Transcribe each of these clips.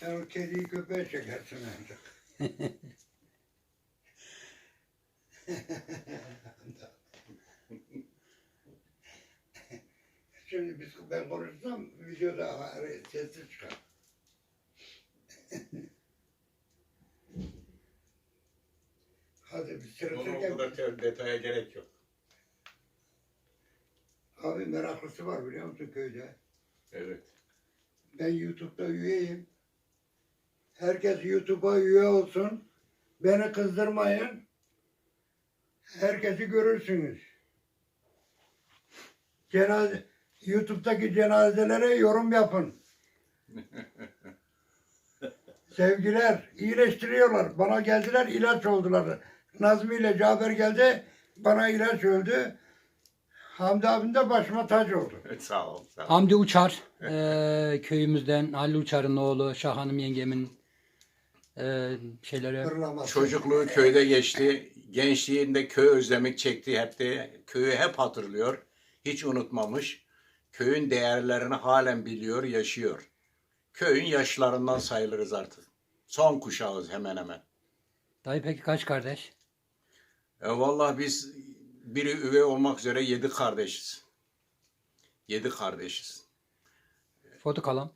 Sen o kediyi köpeğe çekersin ancak. Şimdi biz ben konuşsam videoda sesi çıkar. Hadi biz Onun o sırasırken kadar detaya gerek yok. abi meraklısı var biliyor musun köyde? Evet. Ben YouTube'da üyeyim. Herkes YouTube'a üye olsun. Beni kızdırmayın. Herkesi görürsünüz. Cenaze, YouTube'daki cenazelere yorum yapın. Sevgiler, iyileştiriyorlar. Bana geldiler, ilaç oldular. Nazmi ile Cafer geldi, bana ilaç öldü. Hamdi abim de başıma tac oldu. sağ ol. Sağ ol. Hamdi Uçar eee, köyümüzden Halil Uçar'ın oğlu Şahanım yengemin eee, şeyleri Fırlaması. Çocukluğu köyde geçti. Gençliğinde köy özlemi çekti. Hep de köyü hep hatırlıyor. Hiç unutmamış. Köyün değerlerini halen biliyor, yaşıyor. Köyün yaşlarından sayılırız artık. Son kuşağız hemen hemen. Dayı peki kaç kardeş? E vallahi biz biri üvey olmak üzere yedi kardeşiz. Yedi kardeşiz. Foto kalan.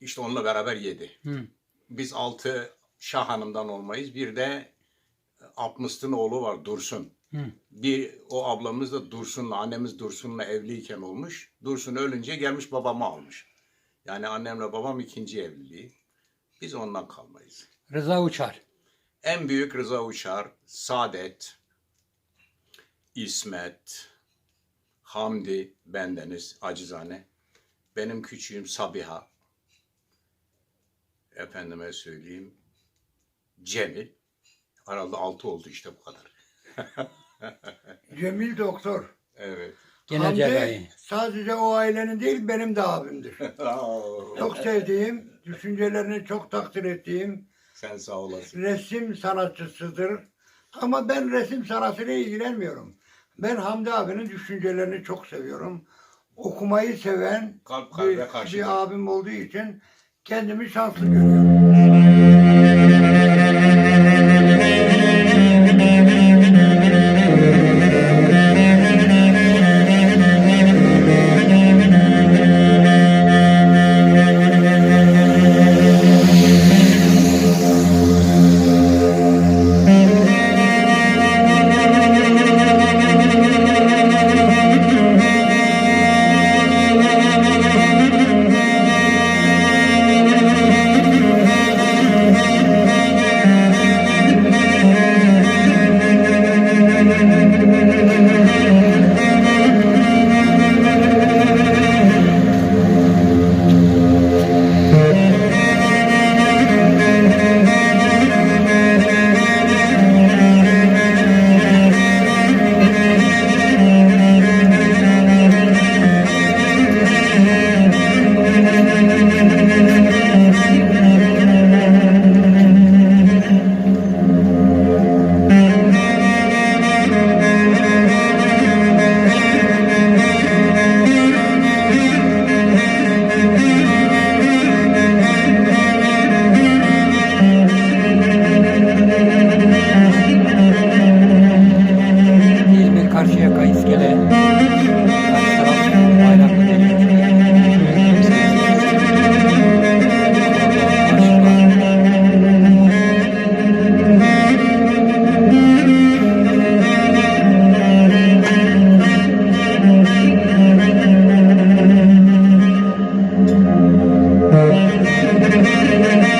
İşte onunla beraber yedi. Hı. Biz altı Şah Hanım'dan olmayız. Bir de Apmıst'ın oğlu var Dursun. Hı. Bir o ablamız da Dursun'la, annemiz Dursun'la evliyken olmuş. Dursun ölünce gelmiş babamı almış. Yani annemle babam ikinci evliliği. Biz ondan kalmayız. Rıza Uçar. En büyük Rıza Uçar, Saadet, İsmet, Hamdi, bendeniz acizane. Benim küçüğüm Sabiha. Efendime söyleyeyim. Cemil. Herhalde altı oldu işte bu kadar. Cemil doktor. Evet. Genel Hamdi sadece o ailenin değil benim de abimdir. Çok sevdiğim, düşüncelerini çok takdir ettiğim Sen sağ olasın. resim sanatçısıdır. Ama ben resim sanatıyla ilgilenmiyorum. Ben Hamdi abinin düşüncelerini çok seviyorum. Okumayı seven Kalp bir, karşı. bir abim olduğu için kendimi şanslı görüyorum.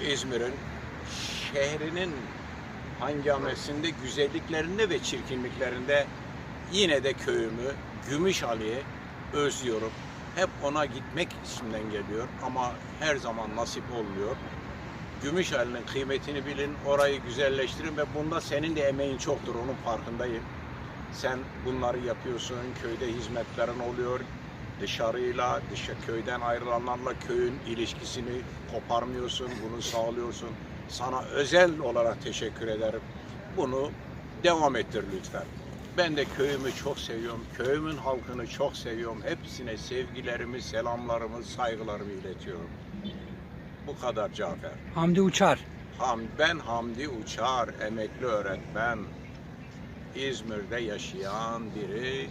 İzmir'in şehrinin hangamesinde güzelliklerinde ve çirkinliklerinde yine de köyümü Gümüşhali'yi özlüyorum. Hep ona gitmek içimden geliyor ama her zaman nasip olmuyor. Gümüşhali'nin kıymetini bilin, orayı güzelleştirin ve bunda senin de emeğin çoktur, onun farkındayım. Sen bunları yapıyorsun, köyde hizmetlerin oluyor, dışarıyla, dışa köyden ayrılanlarla köyün ilişkisini koparmıyorsun, bunu sağlıyorsun. Sana özel olarak teşekkür ederim. Bunu devam ettir lütfen. Ben de köyümü çok seviyorum. Köyümün halkını çok seviyorum. Hepsine sevgilerimi, selamlarımı, saygılarımı iletiyorum. Bu kadar Cafer. Hamdi Uçar. Ham, ben Hamdi Uçar, emekli öğretmen. İzmir'de yaşayan biri,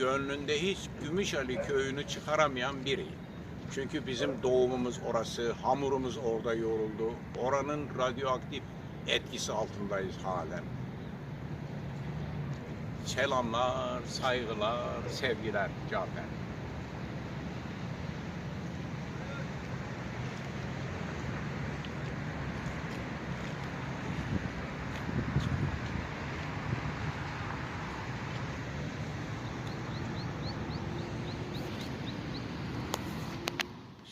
gönlünde hiç Gümüşhali köyünü çıkaramayan biri. Çünkü bizim doğumumuz orası, hamurumuz orada yoğruldu. Oranın radyoaktif etkisi altındayız halen. Selamlar, saygılar, sevgiler Cafer.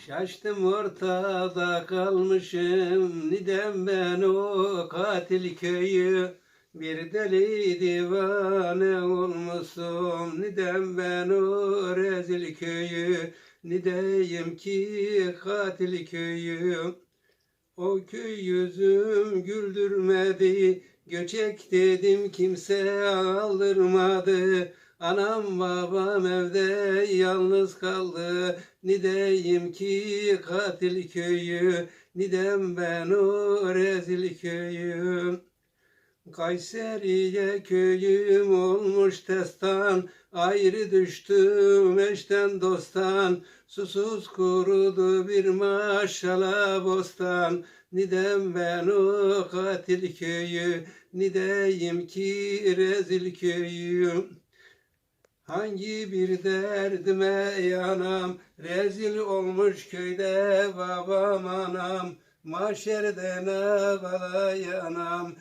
Şaştım ortada kalmışım. Nidem ben o katil köyü? Bir deli divane olmuşum. Nidem ben o rezil köyü? Nideyim ki katil köyü O köy yüzüm güldürmedi. Göçek dedim kimse aldırmadı Anam babam evde yalnız kaldı. Nideyim ki katil köyü Nidem ben o rezil köyüm. Kayseri'ye köyüm olmuş testan Ayrı düştüm eşten dosttan. Susuz kurudu bir maşala bostan. Nidem ben o katil köyü Nideyim ki rezil köyüm Hangi bir derdime yanam, rezil olmuş köyde babam anam, Maşerde ne bala yanam,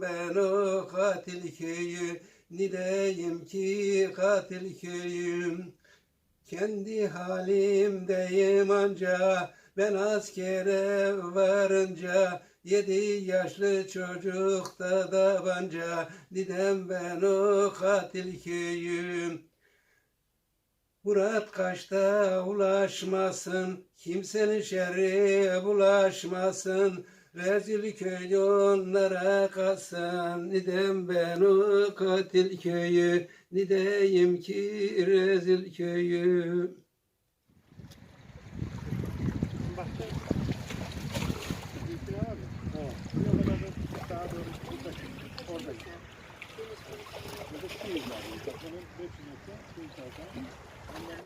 ben o katil köyü, nideyim ki katil köyüm. Kendi halimdeyim anca, ben askere varınca, Yedi yaşlı çocukta tabanca, Nidem ben o katil köyüm. Murat kaçta ulaşmasın, kimsenin şerri bulaşmasın. Rezil köy onlara kalsın, nidem ben o katil köyü, nideyim ki rezil köyü. Burada 200 var. Bunun 500 metre, 200 metre.